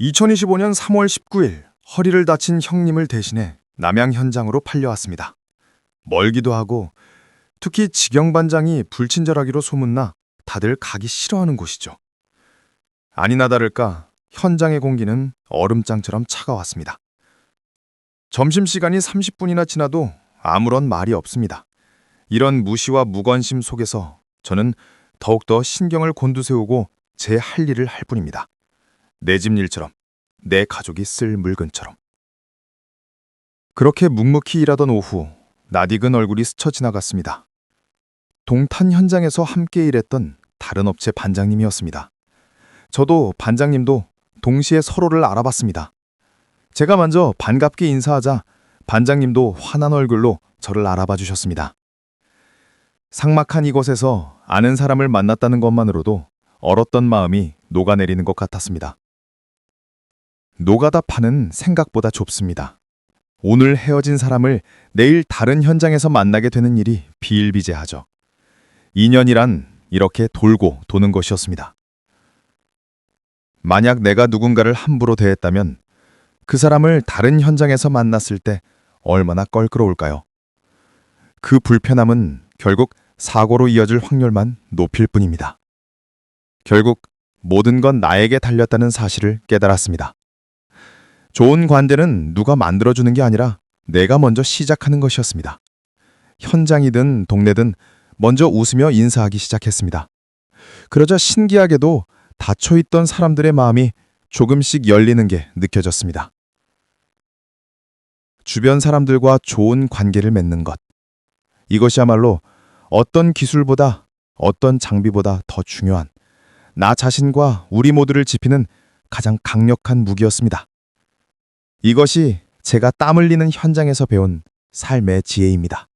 2025년 3월 19일 허리를 다친 형님을 대신해 남양 현장으로 팔려왔습니다. 멀기도 하고 특히 직영 반장이 불친절하기로 소문나 다들 가기 싫어하는 곳이죠. 아니나 다를까 현장의 공기는 얼음장처럼 차가웠습니다. 점심시간이 30분이나 지나도 아무런 말이 없습니다. 이런 무시와 무관심 속에서 저는 더욱더 신경을 곤두세우고 제 할 일을 할 뿐입니다. 내 집 일처럼, 내 가족이 쓸 물건처럼. 그렇게 묵묵히 일하던 오후, 낯익은 얼굴이 스쳐 지나갔습니다. 동탄 현장에서 함께 일했던 다른 업체 반장님이었습니다. 저도 반장님도 동시에 서로를 알아봤습니다. 제가 먼저 반갑게 인사하자 반장님도 환한 얼굴로 저를 알아봐 주셨습니다. 삭막한 이곳에서 아는 사람을 만났다는 것만으로도 얼었던 마음이 녹아내리는 것 같았습니다. 노가다 판은 생각보다 좁습니다. 오늘 헤어진 사람을 내일 다른 현장에서 만나게 되는 일이 비일비재하죠. 인연이란 이렇게 돌고 도는 것이었습니다. 만약 내가 누군가를 함부로 대했다면 그 사람을 다른 현장에서 만났을 때 얼마나 껄끄러울까요? 그 불편함은 결국 사고로 이어질 확률만 높일 뿐입니다. 결국 모든 건 나에게 달렸다는 사실을 깨달았습니다. 좋은 관계는 누가 만들어주는 게 아니라 내가 먼저 시작하는 것이었습니다. 현장이든 동네든 먼저 웃으며 인사하기 시작했습니다. 그러자 신기하게도 닫혀있던 사람들의 마음이 조금씩 열리는 게 느껴졌습니다. 주변 사람들과 좋은 관계를 맺는 것. 이것이야말로 어떤 기술보다 어떤 장비보다 더 중요한 나 자신과 우리 모두를 지피는 가장 강력한 무기였습니다. 이것이 제가 땀 흘리는 현장에서 배운 삶의 지혜입니다.